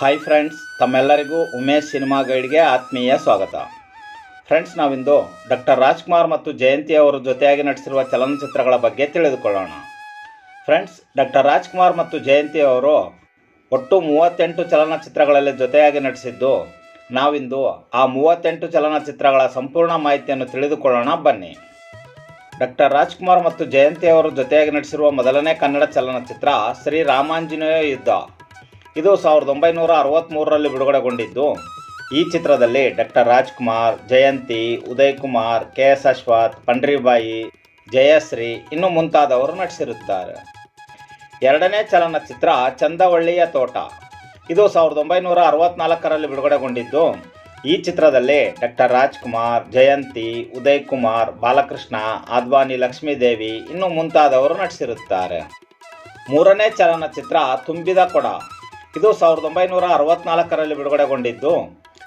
Hi friends ತಮ್ಮೆಲ್ಲರಿಗೂ Umesh cinema ಗೈಡ್ಗೆ ಆತ್ಮೀಯ ಸ್ವಾಗತ. ಫ್ರೆಂಡ್ಸ್ ನಾವಿಂದು ಡಾಕ್ಟರ್ ರಾಜ್ಕುಮಾರ್ ಮತ್ತು ಜಯಂತಿ ಅವರು ಜೊತೆಯಾಗಿ ನಟಿಸಿರುವ ಚಲನಚಿತ್ರಗಳ ಬಗ್ಗೆ ತಿಳಿದುಕೊಳ್ಳೋಣ. ಫ್ರೆಂಡ್ಸ್ ಡಾಕ್ಟರ್ ರಾಜ್ಕುಮಾರ್ ಮತ್ತು ಜಯಂತಿ ಅವರು ಒಟ್ಟು ಮೂವತ್ತೆಂಟು ಚಲನಚಿತ್ರಗಳಲ್ಲಿ ಜೊತೆಯಾಗಿ ನಟಿಸಿದ್ದು, ನಾವಿಂದು ಆ ಮೂವತ್ತೆಂಟು ಚಲನಚಿತ್ರಗಳ ಸಂಪೂರ್ಣ ಮಾಹಿತಿಯನ್ನು ತಿಳಿದುಕೊಳ್ಳೋಣ, ಬನ್ನಿ. ಡಾಕ್ಟರ್ ರಾಜ್ಕುಮಾರ್ ಮತ್ತು ಜಯಂತಿ ಅವರು ಜೊತೆಯಾಗಿ ನಟಿಸಿರುವ ಮೊದಲನೇ ಕನ್ನಡ ಚಲನಚಿತ್ರ ಶ್ರೀ ರಾಮಾಂಜನೇಯ ಯುದ್ಧ. ಇದು ಸಾವಿರದ ಒಂಬೈನೂರ ಅರವತ್ತ್ಮೂರರಲ್ಲಿ ಬಿಡುಗಡೆಗೊಂಡಿದ್ದು. ಈ ಚಿತ್ರದಲ್ಲಿ doctor Rajkumar, Jayanthi Uday Kumar K S Ashwath, Pandribai, Jayashree ಇನ್ನು ಮುಂತಾದವರು ನಟಿಸಿರುತ್ತಾರೆ. ಎರಡನೇ ಚಲನಚಿತ್ರ ಚಂದವಳ್ಳಿಯ ತೋಟ. ಇದು ಸಾವಿರದ ಒಂಬೈನೂರ ಅರವತ್ನಾಲ್ಕರಲ್ಲಿ ಬಿಡುಗಡೆಗೊಂಡಿದ್ದು. ಈ ಚಿತ್ರದಲ್ಲಿ ಡಾಕ್ಟರ್ ರಾಜ್ಕುಮಾರ್, ಜಯಂತಿ ಉದಯ್ ಕುಮಾರ್ ಬಾಲಕೃಷ್ಣ, ಆದ್ವಾನಿ ಲಕ್ಷ್ಮೀದೇವಿ ಇನ್ನು ಮುಂತಾದವರು ನಟಿಸಿರುತ್ತಾರೆ. ಮೂರನೇ ಚಲನಚಿತ್ರ ತುಂಬಿದ ಕೊಡ. ಇದು ಸಾವಿರದ ಒಂಬೈನೂರ ಅರವತ್ನಾಲ್ಕರಲ್ಲಿ ಬಿಡುಗಡೆಗೊಂಡಿದ್ದು.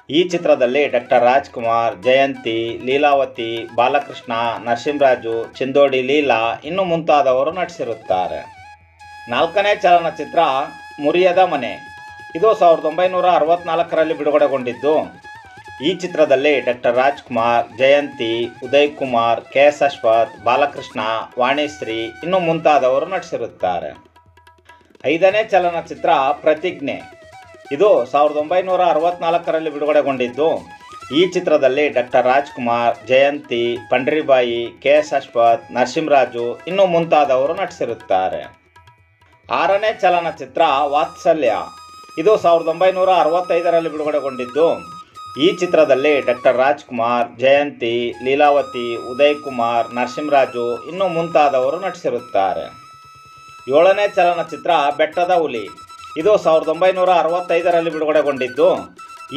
ಈ ಚಿತ್ರದಲ್ಲಿ ಡಾಕ್ಟರ್ ರಾಜ್ಕುಮಾರ್, ಜಯಂತಿ, ಲೀಲಾವತಿ, ಬಾಲಕೃಷ್ಣ, ನರಸಿಂಹರಾಜು, ಚಿಂದೋಡಿ, ಲೀಲಾ ಇನ್ನು ಮುಂತಾದವರು ನಟಿಸಿರುತ್ತಾರೆ. ನಾಲ್ಕನೇ ಚಲನಚಿತ್ರ ಮುರಿಯದ ಮನೆ. ಇದು ಸಾವಿರದ ಒಂಬೈನೂರ ಅರವತ್ನಾಲ್ಕರಲ್ಲಿ ಬಿಡುಗಡೆಗೊಂಡಿದ್ದು. ಈ ಚಿತ್ರದಲ್ಲಿ doctor Rajkumar, Jayanthi, Uday Kumar, K S Ashwath, Balakrishna, Vanishree ಇನ್ನು ಮುಂತಾದವರು ನಟಿಸಿರುತ್ತಾರೆ. ಐದನೇ ಚಲನಚಿತ್ರ ಪ್ರತಿಜ್ಞೆ. ಇದು ಸಾವಿರದ ಒಂಬೈನೂರ ಅರವತ್ನಾಲ್ಕರಲ್ಲಿ ಬಿಡುಗಡೆಗೊಂಡಿದ್ದು. ಈ ಚಿತ್ರದಲ್ಲಿ doctor Rajkumar, Jayanthi, Pandaribai, K S Ashwath, Narasimharaju ಇನ್ನು ಮುಂತಾದವರು ನಟಿಸಿರುತ್ತಾರೆ. ಆರನೇ ಚಲನಚಿತ್ರ ವಾತ್ಸಲ್ಯ. ಇದು ಸಾವಿರದ ಒಂಬೈನೂರ ಅರವತ್ತೈದರಲ್ಲಿ ಬಿಡುಗಡೆಗೊಂಡಿದ್ದು. ಈ ಚಿತ್ರದಲ್ಲಿ ಡಾಕ್ಟರ್ ರಾಜ್ಕುಮಾರ್, ಜಯಂತಿ, ಲೀಲಾವತಿ, ಉದಯ್ ಕುಮಾರ್, ನರಸಿಂಹರಾಜು ಇನ್ನು ಮುಂತಾದವರು ನಟಿಸಿರುತ್ತಾರೆ. ಏಳನೇ ಚಲನಚಿತ್ರ ಬೆಟ್ಟದ ಹುಲಿ. ಇದು ಸಾವಿರದ ಒಂಬೈನೂರ ಅರವತ್ತೈದರಲ್ಲಿ ಬಿಡುಗಡೆಗೊಂಡಿದ್ದು.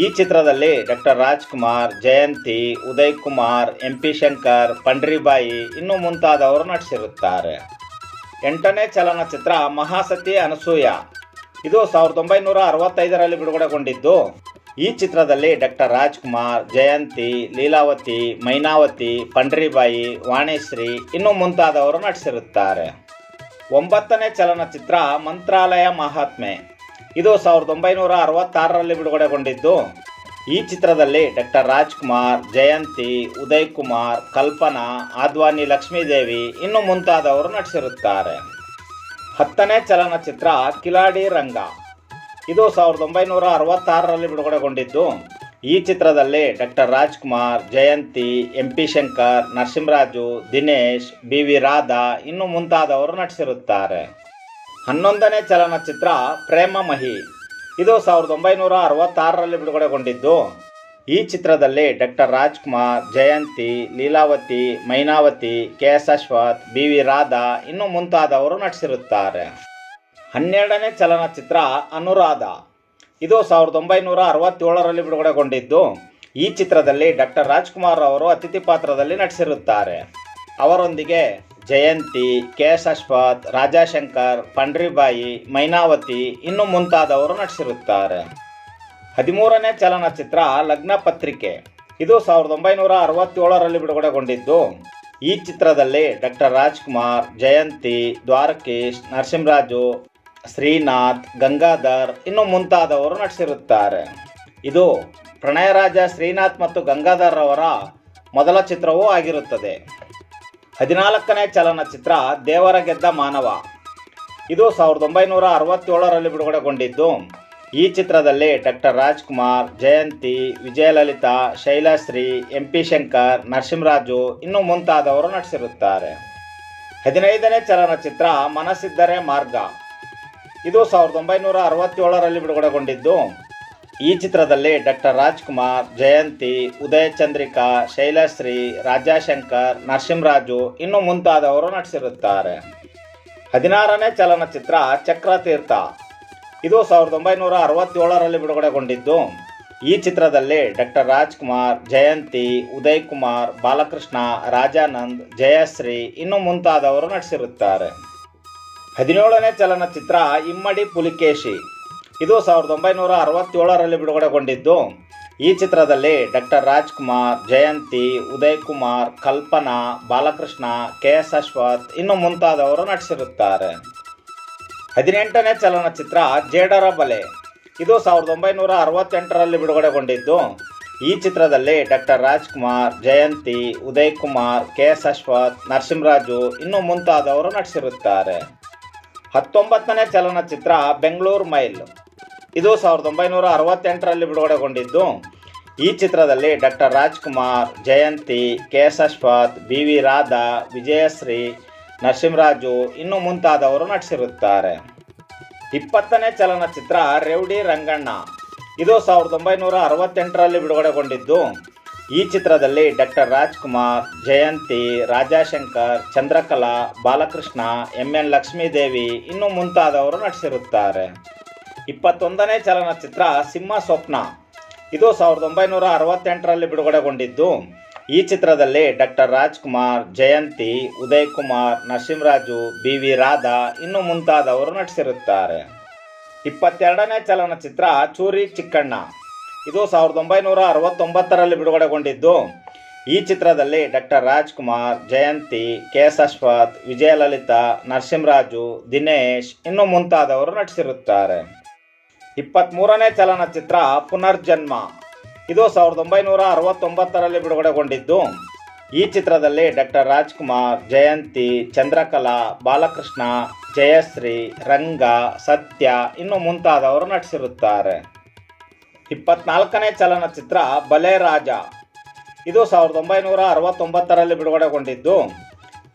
ಈ ಚಿತ್ರದಲ್ಲಿ doctor Rajkumar, Jayanthi Uday Kumar M P Shankar, Pandaribai ಇನ್ನೂ ಮುಂತಾದವರು ನಟಿಸಿರುತ್ತಾರೆ. ಎಂಟನೇ ಚಲನಚಿತ್ರ ಮಹಾಸತಿ ಅನಸೂಯ. ಇದು ಸಾವಿರದ ಒಂಬೈನೂರ ಅರವತ್ತೈದರಲ್ಲಿ ಬಿಡುಗಡೆಗೊಂಡಿದ್ದು. ಈ ಚಿತ್ರದಲ್ಲಿ ಡಾಕ್ಟರ್ ರಾಜ್ಕುಮಾರ್, ಜಯಂತಿ, ಲೀಲಾವತಿ, ಮೈನಾವತಿ, ಪಂಡ್ರಿಬಾಯಿ, ವಾಣಿಶ್ರೀ ಇನ್ನೂ ಮುಂತಾದವರು ನಟಿಸಿರುತ್ತಾರೆ. ಒಂಬತ್ತನೇ ಚಲನಚಿತ್ರ ಮಂತ್ರಾಲಯ ಮಹಾತ್ಮೆ. ಇದು ಸಾವಿರದ ಒಂಬೈನೂರ ಅರವತ್ತಾರರಲ್ಲಿ ಬಿಡುಗಡೆಗೊಂಡಿದ್ದು. ಈ ಚಿತ್ರದಲ್ಲಿ ಡಾಕ್ಟರ್ ರಾಜ್ಕುಮಾರ್, ಜಯಂತಿ ಉದಯ್ ಕುಮಾರ್ ಕಲ್ಪನಾ, ಆದ್ವಾನಿ ಲಕ್ಷ್ಮೀದೇವಿ ಇನ್ನು ಮುಂತಾದವರು ನಟಿಸಿರುತ್ತಾರೆ. ಹತ್ತನೇ ಚಲನಚಿತ್ರ ಕಿಲಾಡಿ ರಂಗ. ಇದು ಸಾವಿರದ ಒಂಬೈನೂರ ಅರವತ್ತಾರರಲ್ಲಿ ಬಿಡುಗಡೆಗೊಂಡಿದ್ದು. ಈ ಚಿತ್ರದಲ್ಲಿ doctor Rajkumar, Jayanthi M P Shankar, Narasimharaju, Dinesh B V Radha ಇನ್ನು ಮುಂತಾದವರು ನಟಿಸಿರುತ್ತಾರೆ. ಹನ್ನೊಂದನೇ ಚಲನಚಿತ್ರ ಪ್ರೇಮ ಮಹಿ. ಇದು ಸಾವಿರದ ಒಂಬೈನೂರ ಅರವತ್ತಾರರಲ್ಲಿ ಬಿಡುಗಡೆಗೊಂಡಿದ್ದು, ಈ ಚಿತ್ರದಲ್ಲಿ doctor Rajkumar, Jayanthi, Leelavathi, Mynavathi K S Ashwath B V Radha ಇನ್ನು ಮುಂತಾದವರು ನಟಿಸಿರುತ್ತಾರೆ. ಹನ್ನೆರಡನೇ ಚಲನಚಿತ್ರ ಅನುರಾಧ. ಇದು ಸಾವಿರದ ಒಂಬೈನೂರ ಅರವತ್ತೇಳರಲ್ಲಿ ಬಿಡುಗಡೆಗೊಂಡಿದ್ದು. ಈ ಚಿತ್ರದಲ್ಲಿ ಡಾಕ್ಟರ್ ರಾಜ್ಕುಮಾರ್ ಅವರು ಅತಿಥಿ ಪಾತ್ರದಲ್ಲಿ ನಟಿಸಿರುತ್ತಾರೆ. ಅವರೊಂದಿಗೆ ಜಯಂತಿ, ಕೆ ಎಸ್ ಅಶ್ವಥ್, ರಾಜಾಶಂಕರ್, ಪಂಡ್ರಿಬಾಯಿ, ಮೈನಾವತಿ ಇನ್ನು ಮುಂತಾದವರು ನಟಿಸಿರುತ್ತಾರೆ. ಹದಿಮೂರನೇ ಚಲನಚಿತ್ರ ಲಗ್ನ ಪತ್ರಿಕೆ. ಇದು ಸಾವಿರದ ಒಂಬೈನೂರ ಅರವತ್ತೇಳರಲ್ಲಿ ಬಿಡುಗಡೆಗೊಂಡಿದ್ದು. ಈ ಚಿತ್ರದಲ್ಲಿ ಡಾಕ್ಟರ್ ರಾಜ್ಕುಮಾರ್, ಜಯಂತಿ, ದ್ವಾರಕೀಶ್, ನರಸಿಂಹರಾಜು ಶ್ರೀನಾಥ್, ಗಂಗಾಧರ್ ಇನ್ನು ಮುಂತಾದವರು ನಟಿಸಿರುತ್ತಾರೆ. ಇದು ಪ್ರಣಯರಾಜ ಶ್ರೀನಾಥ್ ಮತ್ತು ಗಂಗಾಧರ್ ಅವರ ಮೊದಲ ಚಿತ್ರವೂ ಆಗಿರುತ್ತದೆ. ಹದಿನಾಲ್ಕನೇ ಚಲನಚಿತ್ರ ದೇವರ ಗೆದ್ದ ಮಾನವ. ಇದು ಸಾವಿರದ ಒಂಬೈನೂರ ಅರವತ್ತೇಳರಲ್ಲಿ ಬಿಡುಗಡೆಗೊಂಡಿದ್ದು, ಈ ಚಿತ್ರದಲ್ಲಿ doctor Rajkumar, Jayanthi, Vijayalalitha Shylashri M P Shankar, Narasimharaju ಇನ್ನು ಮುಂತಾದವರು ನಟಿಸಿರುತ್ತಾರೆ. ಹದಿನೈದನೇ ಚಲನಚಿತ್ರ ಮನಸ್ಸಿದ್ದರೆ ಮಾರ್ಗ. ಇದು ಸಾವಿರದ ಒಂಬೈನೂರ ಅರವತ್ತೇಳರಲ್ಲಿ ಬಿಡುಗಡೆಗೊಂಡಿದ್ದು. ಈ ಚಿತ್ರದಲ್ಲಿ ಡಾಕ್ಟರ್ ರಾಜ್ಕುಮಾರ್, ಜಯಂತಿ, ಉದಯ ಚಂದ್ರಿಕಾ, ಶೈಲಶ್ರೀ, ರಾಜಾಶಂಕರ್, ನರಸಿಂಹರಾಜು ಇನ್ನು ಮುಂತಾದವರು ನಟಿಸಿರುತ್ತಾರೆ. ಹದಿನಾರನೇ ಚಲನಚಿತ್ರ ಚಕ್ರತೀರ್ಥ. ಇದು ಸಾವಿರದ ಒಂಬೈನೂರ ಅರವತ್ತೇಳರಲ್ಲಿ ಬಿಡುಗಡೆಗೊಂಡಿದ್ದು. ಈ ಚಿತ್ರದಲ್ಲಿ ಡಾಕ್ಟರ್ ರಾಜ್ಕುಮಾರ್, ಜಯಂತಿ, ಉದಯ್ ಕುಮಾರ್, ಬಾಲಕೃಷ್ಣ, ರಾಜಾನಂದ್, ಜಯಶ್ರೀ ಇನ್ನು ಮುಂತಾದವರು ನಟಿಸಿರುತ್ತಾರೆ. ಹದಿನೇಳನೇ ಚಲನಚಿತ್ರ ಇಮ್ಮಡಿ ಪುಲಿಕೇಶಿ. ಇದು ಸಾವಿರದ ಒಂಬೈನೂರ ಅರವತ್ತೇಳರಲ್ಲಿ ಬಿಡುಗಡೆಗೊಂಡಿದ್ದು. ಈ ಚಿತ್ರದಲ್ಲಿ doctor Rajkumar, Jayanthi Uday Kumar Kalpana, Balakrishna, K S Ashwath ಇನ್ನು ಮುಂತಾದವರು ನಟಿಸಿರುತ್ತಾರೆ. ಹದಿನೆಂಟನೇ ಚಲನಚಿತ್ರ ಜೇಡರ ಬಲೆ. ಇದು ಸಾವಿರದ ಒಂಬೈನೂರ ಅರವತ್ತೆಂಟರಲ್ಲಿ ಬಿಡುಗಡೆಗೊಂಡಿದ್ದು. ಈ ಚಿತ್ರದಲ್ಲಿ doctor Rajkumar, Jayanthi Uday Kumar K S Ashwath, Narasimharaju ಇನ್ನು ಮುಂತಾದವರು ನಟಿಸಿರುತ್ತಾರೆ. ಹತ್ತೊಂಬತ್ತನೇ ಚಲನಚಿತ್ರ ಬೆಂಗಳೂರು ಮೈಲ್. ಇದು ಸಾವಿರದ ಒಂಬೈನೂರ ಅರವತ್ತೆಂಟರಲ್ಲಿ ಬಿಡುಗಡೆಗೊಂಡಿದ್ದು. ಈ ಚಿತ್ರದಲ್ಲಿ doctor Rajkumar, Jayanthi, K S Ashwath, B V Radha, Vijayashree, Narasimharaju ಇನ್ನು ಮುಂತಾದವರು ನಟಿಸಿರುತ್ತಾರೆ. ಇಪ್ಪತ್ತನೇ ಚಲನಚಿತ್ರ ರೇವಡಿ ರಂಗಣ್ಣ. ಇದು ಸಾವಿರದ ಒಂಬೈನೂರ ಅರವತ್ತೆಂಟರಲ್ಲಿ ಬಿಡುಗಡೆಗೊಂಡಿದ್ದು. ಈ ಚಿತ್ರದಲ್ಲಿ doctor Rajkumar, Jayanthi, Rajashankar, Chandrakala, Balakrishna, M N Lakshmidevi ಇನ್ನು ಮುಂತಾದವರು ನಟಿಸಿರುತ್ತಾರೆ. ಇಪ್ಪತ್ತೊಂದನೇ ಚಲನಚಿತ್ರ ಸಿಂಹ ಸ್ವಪ್ನ. ಇದು ಸಾವಿರದ ಒಂಬೈನೂರ ಅರವತ್ತೆಂಟರಲ್ಲಿ ಬಿಡುಗಡೆಗೊಂಡಿದ್ದು. ಈ ಚಿತ್ರದಲ್ಲಿ doctor Rajkumar, Jayanthi Uday Kumar Narasimharaju, B V Radha ಇನ್ನು ಮುಂತಾದವರು ನಟಿಸಿರುತ್ತಾರೆ. ಇಪ್ಪತ್ತೆರಡನೇ ಚಲನಚಿತ್ರ ಚೂರಿ ಚಿಕ್ಕಣ್ಣ. ಇದು ಸಾವಿರದ ಒಂಬೈನೂರ ಅರವತ್ತೊಂಬತ್ತರಲ್ಲಿ ಬಿಡುಗಡೆಗೊಂಡಿದ್ದು. ಈ ಚಿತ್ರದಲ್ಲಿ doctor Rajkumar, Jayanthi, K S Ashwath, Vijayalalitha, Narasimharaju, Dinesh ಇನ್ನು ಮುಂತಾದವರು ನಟಿಸಿರುತ್ತಾರೆ. ಇಪ್ಪತ್ತ್ಮೂರನೇ ಚಲನಚಿತ್ರ ಪುನರ್ಜನ್ಮ. ಇದು ಸಾವಿರದ ಒಂಬೈನೂರ ಅರವತ್ತೊಂಬತ್ತರಲ್ಲಿ ಬಿಡುಗಡೆಗೊಂಡಿದ್ದು. ಈ ಚಿತ್ರದಲ್ಲಿ ಡಾಕ್ಟರ್ ರಾಜ್ಕುಮಾರ್, ಜಯಂತಿ, ಚಂದ್ರಕಲಾ, ಬಾಲಕೃಷ್ಣ, ಜಯಶ್ರೀ, ರಂಗ, ಸತ್ಯ ಇನ್ನು ಮುಂತಾದವರು ನಟಿಸಿರುತ್ತಾರೆ. ಇಪ್ಪತ್ನಾಲ್ಕನೇ ಚಲನಚಿತ್ರ ಬಲೆ ರಾಜ ಇದು ಸಾವಿರದ ಒಂಬೈನೂರ ಅರವತ್ತೊಂಬತ್ತರಲ್ಲಿ ಬಿಡುಗಡೆಗೊಂಡಿದ್ದು.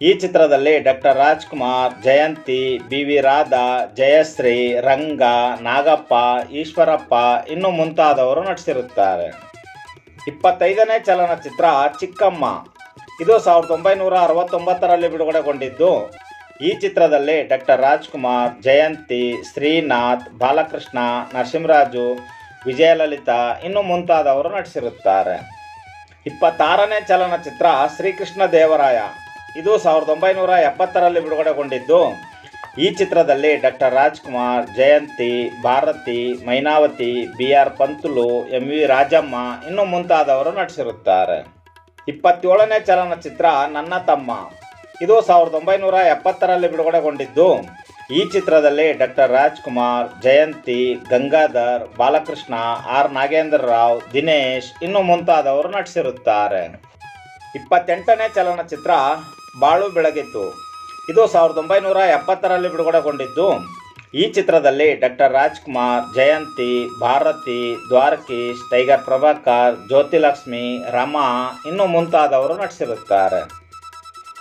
ಈ ಚಿತ್ರದಲ್ಲಿ doctor Rajkumar, Jayanthi B V Radha, Jayashree, Ranga, Nagappa, Eshwarappa ಇನ್ನು ಮುಂತಾದವರು ನಟಿಸಿರುತ್ತಾರೆ. ಇಪ್ಪತ್ತೈದನೇ ಚಲನಚಿತ್ರ ಚಿಕ್ಕಮ್ಮ. ಇದು ಸಾವಿರದ ಒಂಬೈನೂರ ಅರವತ್ತೊಂಬತ್ತರಲ್ಲಿ ಬಿಡುಗಡೆಗೊಂಡಿದ್ದು. ಈ ಚಿತ್ರದಲ್ಲಿ ಡಾಕ್ಟರ್ ರಾಜ್ಕುಮಾರ್, ಜಯಂತಿ, ಶ್ರೀನಾಥ್, ಬಾಲಕೃಷ್ಣ, ನರಸಿಂಹರಾಜು ವಿಜಯಲಲಿತಾ ಇನ್ನು ಮುಂತಾದವರು ನಟಿಸಿರುತ್ತಾರೆ. ಇಪ್ಪತ್ತಾರನೇ ಚಲನಚಿತ್ರ ಶ್ರೀಕೃಷ್ಣ ದೇವರಾಯ. ಇದು ಸಾವಿರದ ಒಂಬೈನೂರ ಎಪ್ಪತ್ತರಲ್ಲಿ ಬಿಡುಗಡೆಗೊಂಡಿದ್ದು. ಈ ಚಿತ್ರದಲ್ಲಿ doctor Rajkumar, Jayanthi, Bharathi, Mynavathi B R Panthulu M V Rajamma ಇನ್ನು ಮುಂತಾದವರು ನಟಿಸಿರುತ್ತಾರೆ. ಇಪ್ಪತ್ತೇಳನೇ ಚಲನಚಿತ್ರ ನನ್ನ ತಮ್ಮ. ಇದು ಸಾವಿರದ ಒಂಬೈನೂರ ಎಪ್ಪತ್ತರಲ್ಲಿ ಬಿಡುಗಡೆಗೊಂಡಿದ್ದು. ಈ ಚಿತ್ರದಲ್ಲಿ ಡಾಕ್ಟರ್ ರಾಜ್ಕುಮಾರ್, ಜಯಂತಿ, ಗಂಗಾಧರ್, ಬಾಲಕೃಷ್ಣ, ಆರ್ ನಾಗೇಂದ್ರ ರಾವ್, ದಿನೇಶ್ ಇನ್ನು ಮುಂತಾದವರು ನಟಿಸಿರುತ್ತಾರೆ. ಇಪ್ಪತ್ತೆಂಟನೇ ಚಲನಚಿತ್ರ ಬಾಳು ಬೆಳಗಿತ್ತು. ಇದು ಸಾವಿರದ ಒಂಬೈನೂರ ಎಪ್ಪತ್ತರಲ್ಲಿ ಬಿಡುಗಡೆಗೊಂಡಿದ್ದು. ಈ ಚಿತ್ರದಲ್ಲಿ ಡಾಕ್ಟರ್ ರಾಜ್ಕುಮಾರ್, ಜಯಂತಿ, ಭಾರತಿ, ದ್ವಾರಕೀಶ್, ಟೈಗರ್ ಪ್ರಭಾಕರ್, ಜ್ಯೋತಿಲಕ್ಷ್ಮಿ, ರಮಾ ಇನ್ನು ಮುಂತಾದವರು ನಟಿಸಿರುತ್ತಾರೆ.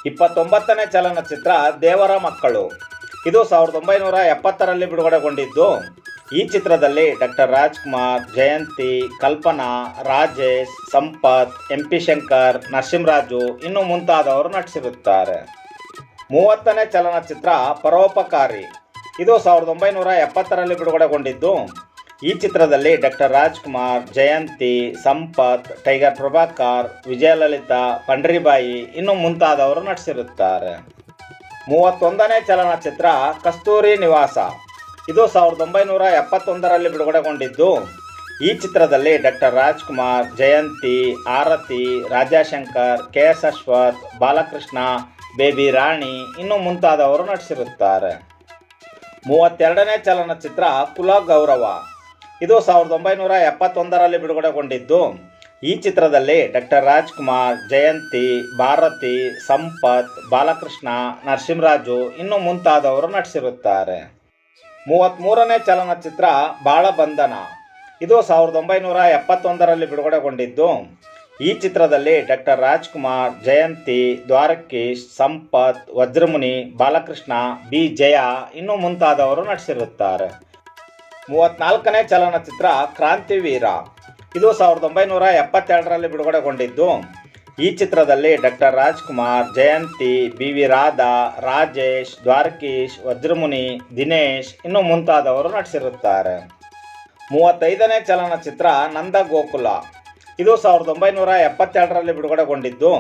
ಇಪ್ಪತ್ತೊಂಬತ್ತನೇ ಚಲನಚಿತ್ರ ದೇವರ ಮಕ್ಕಳು. ಇದು ಸಾವಿರದ ಒಂಬೈನೂರ ಎಪ್ಪತ್ತರಲ್ಲಿ ಬಿಡುಗಡೆಗೊಂಡಿದ್ದು. ಈ ಚಿತ್ರದಲ್ಲಿ doctor Rajkumar, Jayanthi, Kalpana, Rajesh, Sampath, M P Shankar, Narasimharaju ಇನ್ನು ಮುಂತಾದವರು ನಟಿಸಿರುತ್ತಾರೆ. ಮೂವತ್ತನೇ ಚಲನಚಿತ್ರ ಪರೋಪಕಾರಿ. ಇದು ಸಾವಿರದ ಒಂಬೈನೂರ ಎಪ್ಪತ್ತರಲ್ಲಿ ಬಿಡುಗಡೆಗೊಂಡಿದ್ದು. ಈ ಚಿತ್ರದಲ್ಲಿ ಡಾಕ್ಟರ್ ರಾಜ್ಕುಮಾರ್, ಜಯಂತಿ, ಸಂಪತ್, ಟೈಗರ್ ಪ್ರಭಾಕರ್, ವಿಜಯಲಲಿತಾ, ಪಂಡ್ರಿಬಾಯಿ ಇನ್ನು ಮುಂತಾದವರು ನಟಿಸಿರುತ್ತಾರೆ. ಮೂವತ್ತೊಂದನೇ ಚಲನಚಿತ್ರ ಕಸ್ತೂರಿ ನಿವಾಸ. ಇದು ಸಾವಿರದ ಒಂಬೈನೂರ ಎಪ್ಪತ್ತೊಂದರಲ್ಲಿ ಬಿಡುಗಡೆಗೊಂಡಿದ್ದು. ಈ ಚಿತ್ರದಲ್ಲಿ doctor Rajkumar, Jayanthi, Aarathi, Rajashankar K S Ashwath, Balakrishna, Baby Rani ಇನ್ನು ಮುಂತಾದವರು ನಟಿಸಿರುತ್ತಾರೆ. ಮೂವತ್ತೆರಡನೇ ಚಲನಚಿತ್ರ ಕುಲ ಗೌರವ ಇದು ಸಾವಿರದ ಒಂಬೈನೂರ ಎಪ್ಪತ್ತೊಂದರಲ್ಲಿ ಬಿಡುಗಡೆಗೊಂಡಿದ್ದು. ಈ ಚಿತ್ರದಲ್ಲಿ ಡಾಕ್ಟರ್ ರಾಜ್ಕುಮಾರ್, ಜಯಂತಿ, ಭಾರತಿ, ಸಂಪತ್, ಬಾಲಕೃಷ್ಣ, ನರಸಿಂಹರಾಜು ಇನ್ನು ಮುಂತಾದವರು ನಟಿಸಿರುತ್ತಾರೆ. ಮೂವತ್ತ್ಮೂರನೇ ಚಲನಚಿತ್ರ ಬಾಳಬಂಧನ. ಇದು ಸಾವಿರದ ಒಂಬೈನೂರ ಎಪ್ಪತ್ತೊಂದರಲ್ಲಿ ಬಿಡುಗಡೆಗೊಂಡಿದ್ದು. ಈ ಚಿತ್ರದಲ್ಲಿ ಡಾಕ್ಟರ್ ರಾಜ್ಕುಮಾರ್, ಜಯಂತಿ, ದ್ವಾರಕೀಶ್, ಸಂಪತ್, ವಜ್ರಮುನಿ, ಬಾಲಕೃಷ್ಣ, ಬಿ. ಜಯ ಇನ್ನು ಮುಂತಾದವರು ನಟಿಸಿರುತ್ತಾರೆ. ಮೂವತ್ನಾಲ್ಕನೇ ಚಲನಚಿತ್ರ ಕ್ರಾಂತಿವೀರ. ಇದು ಸಾವಿರದ ಒಂಬೈನೂರ ಎಪ್ಪತ್ತೆರಡರಲ್ಲಿ ಬಿಡುಗಡೆಗೊಂಡಿದ್ದು. ಈ ಚಿತ್ರದಲ್ಲಿ doctor Rajkumar, Jayanthi B V Radha, Rajesh, Dwarakish, Vajramuni, Dinesh ಇನ್ನು ಮುಂತಾದವರು ನಟಿಸಿರುತ್ತಾರೆ. ಮೂವತ್ತೈದನೇ ಚಲನಚಿತ್ರ ನಂದ ಗೋಕುಲ ಇದು ಸಾವಿರದ ಒಂಬೈನೂರ ಎಪ್ಪತ್ತೆರಡರಲ್ಲಿ ಬಿಡುಗಡೆಗೊಂಡಿದ್ದು.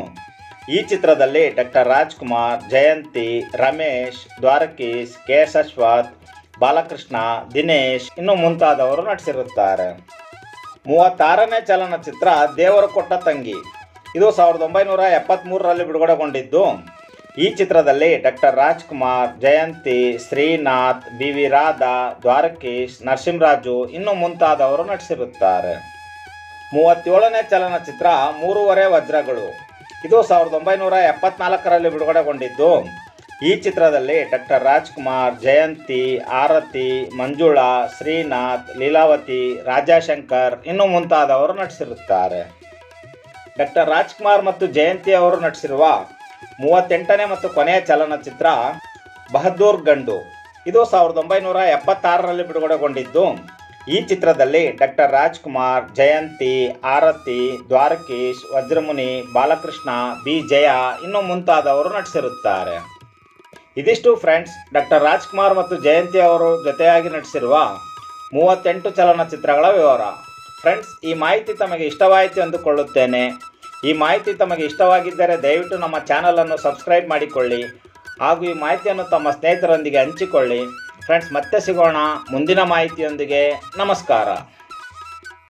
ಈ ಚಿತ್ರದಲ್ಲಿ ಡಾಕ್ಟರ್ ರಾಜ್ಕುಮಾರ್, ಜಯಂತಿ, ರಮೇಶ್, ದ್ವಾರಕೀಶ್, ಕೆ ಅಶ್ವಥ್, ಬಾಲಕೃಷ್ಣ, ದಿನೇಶ್ ಇನ್ನು ಮುಂತಾದವರು ನಟಿಸಿರುತ್ತಾರೆ. ಮೂವತ್ತಾರನೇ ಚಲನಚಿತ್ರ ದೇವರು ಕೊಟ್ಟ ತಂಗಿ. ಇದು ಸಾವಿರದ ಒಂಬೈನೂರ ಎಪ್ಪತ್ತ್ಮೂರರಲ್ಲಿ ಬಿಡುಗಡೆಗೊಂಡಿದ್ದು. ಈ ಚಿತ್ರದಲ್ಲಿ doctor Rajkumar, Jayanthi, Srinath B V Radha, Dwarakish, Narasimharaju ಇನ್ನು ಮುಂತಾದವರು ನಟಿಸಿರುತ್ತಾರೆ. ಮೂವತ್ತೇಳನೇ ಚಲನಚಿತ್ರ ಮೂರುವರೆ ವಜ್ರಗಳು. ಇದು ಸಾವಿರದ ಒಂಬೈನೂರ ಎಪ್ಪತ್ನಾಲ್ಕರಲ್ಲಿ ಬಿಡುಗಡೆಗೊಂಡಿದ್ದು. ಈ ಚಿತ್ರದಲ್ಲಿ ಡಾಕ್ಟರ್ ರಾಜ್ಕುಮಾರ್, ಜಯಂತಿ, ಆರತಿ, ಮಂಜುಳಾ, ಶ್ರೀನಾಥ್, ಲೀಲಾವತಿ, ರಾಜಾಶಂಕರ್ ಇನ್ನು ಮುಂತಾದವರು ನಟಿಸಿರುತ್ತಾರೆ. ಡಾಕ್ಟರ್ ರಾಜ್ಕುಮಾರ್ ಮತ್ತು ಜಯಂತಿ ಅವರು ನಟಿಸಿರುವ ಮೂವತ್ತೆಂಟನೇ ಮತ್ತು ಕೊನೆಯ ಚಲನಚಿತ್ರ ಬಹದ್ದೂರ್ ಗಂಡು. ಇದು ಸಾವಿರದ ಒಂಬೈನೂರ ಎಪ್ಪತ್ತಾರರಲ್ಲಿ ಬಿಡುಗಡೆಗೊಂಡಿದ್ದು, ಈ ಚಿತ್ರದಲ್ಲಿ ಡಾಕ್ಟರ್ ರಾಜ್ಕುಮಾರ್, ಜಯಂತಿ, ಆರತಿ, ದ್ವಾರಕೀಶ್, ವಜ್ರಮುನಿ, ಬಾಲಕೃಷ್ಣ, ಬಿ. ಜಯ ಇನ್ನು ಮುಂತಾದವರು ನಟಿಸಿರುತ್ತಾರೆ. ಇದಿಷ್ಟು ಫ್ರೆಂಡ್ಸ್ ಡಾಕ್ಟರ್ ರಾಜ್ಕುಮಾರ್ ಮತ್ತು ಜಯಂತಿ ಅವರು ಜೊತೆಯಾಗಿ ನಟಿಸಿರುವ ಮೂವತ್ತೆಂಟು ಚಲನಚಿತ್ರಗಳ ವಿವರ. ಫ್ರೆಂಡ್ಸ್ ಈ ಮಾಹಿತಿ ತಮಗೆ ಇಷ್ಟವಾಯಿತು ಎಂದುಕೊಳ್ಳುತ್ತೇನೆ. ಈ ಮಾಹಿತಿ ತಮಗೆ ಇಷ್ಟವಾಗಿದ್ದರೆ ದಯವಿಟ್ಟು ನಮ್ಮ ಚಾನಲನ್ನು ಸಬ್ಸ್ಕ್ರೈಬ್ ಮಾಡಿಕೊಳ್ಳಿ. ಹಾಗೂ ಈ ಮಾಹಿತಿಯನ್ನು ತಮ್ಮ ಸ್ನೇಹಿತರೊಂದಿಗೆ ಹಂಚಿಕೊಳ್ಳಿ. ಫ್ರೆಂಡ್ಸ್ ಮತ್ತೆ ಸಿಗೋಣ ಮುಂದಿನ ಮಾಹಿತಿಯೊಂದಿಗೆ. ನಮಸ್ಕಾರ.